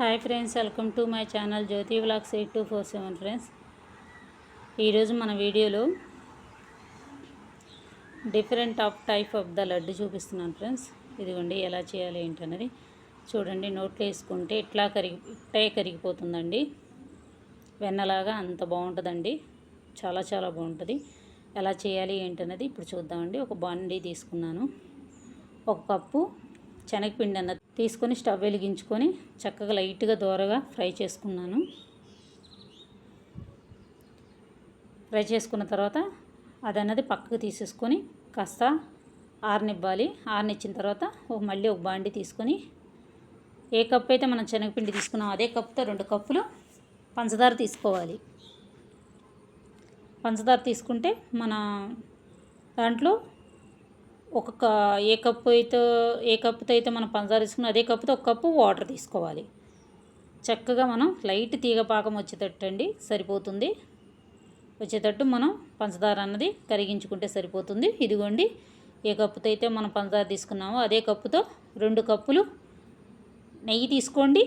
Hi friends welcome to my channel Jyothi vlogs eight two four seven friends. ఈరోజు మన వీడియోలో different of type of the laddu చూపిస్తున్నాను friends. ఇదిగోండి ఎలా చేయాలి ఏంటన్నది చూడండి. నోట్లో వేసుకుంటే ఇట్లా కరిగి ఇట్టే కరిగిపోతుందండి. వెన్నలాగా అంత బాగుంటుందండి. చాలా చాలా బాగుంటుంది. ఎలా చేయాలి ఏంటన్నది ఇప్పుడు చూద్దామండి. ఒక బాండీ తీసుకున్నాను. ఒక కప్పు శనగపిండి అన్న తీసుకొని స్టవ్ వెలిగించుకొని చక్కగా లైట్గా దోరగా ఫ్రై చేసుకున్నాను. ఫ్రై చేసుకున్న తర్వాత అది అన్నది పక్కకు తీసేసుకొని కాస్త ఆరనివ్వాలి. ఆరనిచ్చిన తర్వాత ఒక మళ్ళీ ఒక బాండి తీసుకొని ఏ కప్పు అయితే మనం శనగపిండి తీసుకున్నాం అదే కప్పుతో రెండు కప్పులు పంచదార తీసుకోవాలి. పంచదార తీసుకుంటే మన దాంట్లో ఒక ఏ కప్పు అయితే ఏ కప్పుతో అయితే మనం పంచదార తీసుకున్నాం అదే కప్పుతో ఒక కప్పు వాటర్ తీసుకోవాలి. చక్కగా మనం లైట్ తీగ పాకం వచ్చేటట్టు అండి సరిపోతుంది. వచ్చేటట్టు మనం పంచదార అన్నది కరిగించుకుంటే సరిపోతుంది. ఇదిగోండి ఏ కప్పుతో అయితే మనం పంచదార తీసుకున్నామో అదే కప్పుతో రెండు కప్పులు నెయ్యి తీసుకోండి.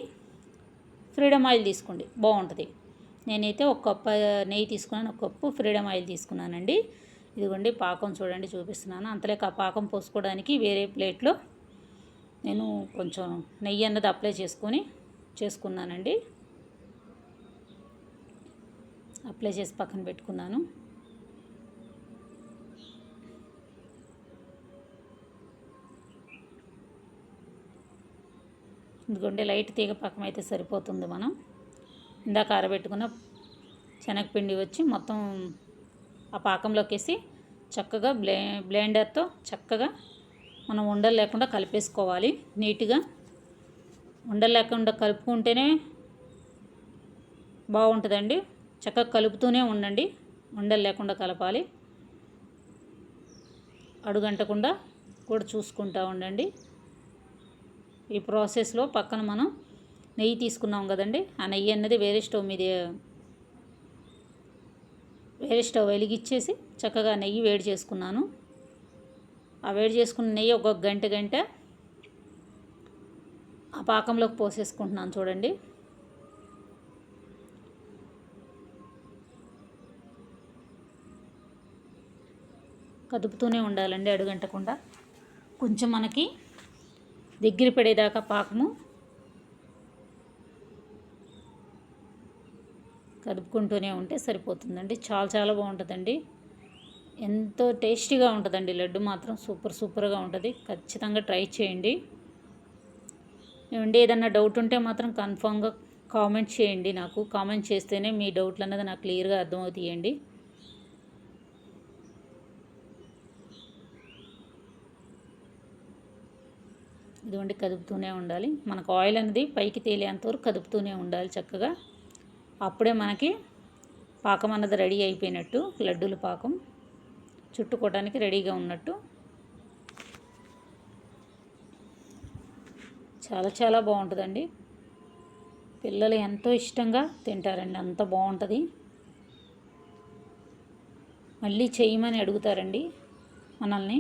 ఫ్రీడమ్ ఆయిల్ తీసుకోండి బాగుంటుంది. నేనైతే ఒక కప్పు నెయ్యి తీసుకున్నాను ఒక కప్పు ఫ్రీడమ్ ఆయిల్ తీసుకున్నానండి. ఇదిగోండి పాకం చూడండి చూపిస్తున్నాను. అంతలేక ఆ పాకం పోసుకోవడానికి వేరే ప్లేట్లో నేను కొంచెం నెయ్యి అన్నది అప్లై చేసుకొని చేసుకున్నానండి. అప్లై చేసి పక్కన పెట్టుకున్నాను. ఎందుకంటే లైట్ తీగ పాకం అయితే సరిపోతుంది మనం. ఇందాక ఆరబెట్టుకున్న శనగపిండి వచ్చి మొత్తం ఆ పాకంలోకి వేసి చక్కగా బ్లే బ్లెండర్తో చక్కగా మనం ఉండలు లేకుండా కలిపేసుకోవాలి. నీట్గా ఉండలు లేకుండా కలుపుకుంటేనే బాగుంటుందండి. చక్కగా కలుపుతూనే ఉండండి. ఉండలు లేకుండా కలపాలి. అడుగంటకుండా కూడా చూసుకుంటూ ఉండండి. ఈ ప్రాసెస్లో పక్కన మనం నెయ్యి తీసుకున్నాం కదండి. ఆ నెయ్యి అన్నది వేరే స్టవ్ మీద వేరే స్టవ్ వెలిగిచ్చేసి చక్కగా నెయ్యి వేడి చేసుకున్నాను. ఆ వేడి చేసుకున్న నెయ్యి ఒక గంట గంట ఆ పాకంలోకి పోసేసుకుంటున్నాను చూడండి. కదుపుతూనే ఉండాలండి అడుగంటకుండా. కొంచెం మనకి దగ్గర పడేదాకా పాకము కదుపుకుంటూనే ఉంటే సరిపోతుందండి. చాలా చాలా బాగుంటుందండి. ఎంతో టేస్టీగా ఉంటుందండి. లడ్డు మాత్రం సూపర్ సూపర్గా ఉంటుంది. ఖచ్చితంగా ట్రై చేయండి. ఏమండి ఏదన్నా డౌట్ ఉంటే మాత్రం కన్ఫామ్గా కామెంట్ చేయండి నాకు. కామెంట్ చేస్తేనే మీ డౌట్లు అన్నది నాకు క్లియర్గా అర్థమవుతాయండి. ఇదిగోండి కదుపుతూనే ఉండాలి. మనకు ఆయిల్ అనేది పైకి తేలేంతవరకు కదుపుతూనే ఉండాలి చక్కగా. అప్పుడే మనకి పాకం అన్నది రెడీ అయిపోయినట్టు లడ్డూల పాకం చుట్టుకోవడానికి రెడీగా ఉన్నట్టు. చాలా చాలా బాగుంటుందండి. పిల్లలు ఎంతో ఇష్టంగా తింటారండి అంత బాగుంటుంది. మళ్ళీ చేయమని అడుగుతారండి మనల్ని.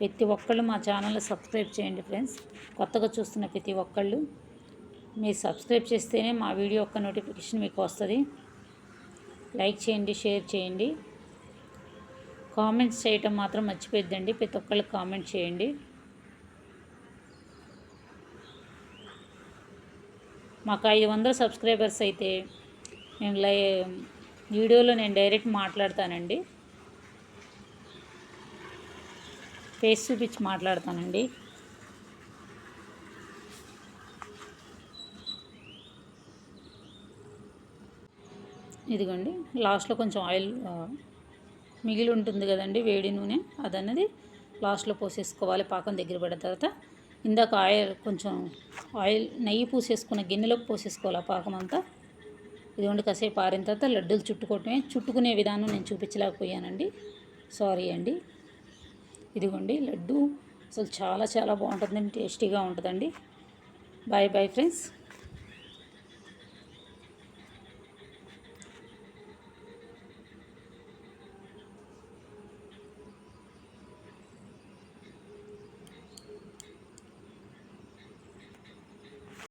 ప్రతి ఒక్కళ్ళు మా ఛానల్ సబ్స్క్రైబ్ చేయండి ఫ్రెండ్స్. కొత్తగా చూస్తున్న ప్రతి ఒక్కళ్ళు మీరు సబ్స్క్రైబ్ చేస్తేనే మా వీడియో యొక్క నోటిఫికేషన్ మీకు వస్తుంది. లైక్ చేయండి షేర్ చేయండి. కామెంట్స్ చేయటం మాత్రం మర్చిపోద్దండి. ప్రతి ఒక్కళ్ళకి కామెంట్ చేయండి. మాకు ఐదు వందల సబ్స్క్రైబర్స్ అయితే నేను లై వీడియోలో నేను డైరెక్ట్ మాట్లాడతానండి. ఫేస్ చూపించి మాట్లాడతానండి. ఇదిగోండి లాస్ట్లో కొంచెం ఆయిల్ మిగిలి ఉంటుంది కదండి వేడి నూనె అదన్నది లాస్ట్లో పోసేసుకోవాలి పాకం దగ్గర పడిన తర్వాత. ఇందాక ఆయిల్ కొంచెం ఆయిల్ నెయ్యి పూసేసుకున్న గిన్నెలోకి పోసేసుకోవాలి ఆ పాకం అంతా. ఇదిగోండి కాసేపు ఆరిన తర్వాత లడ్డూలు చుట్టుకోవటమే. చుట్టుకునే విధానం నేను చూపించలేకపోయానండి. సారీ అండి. ఇదిగోండి లడ్డు అసలు చాలా చాలా బాగుంటుందండి టేస్టీగా ఉంటుందండి. Bye bye friends.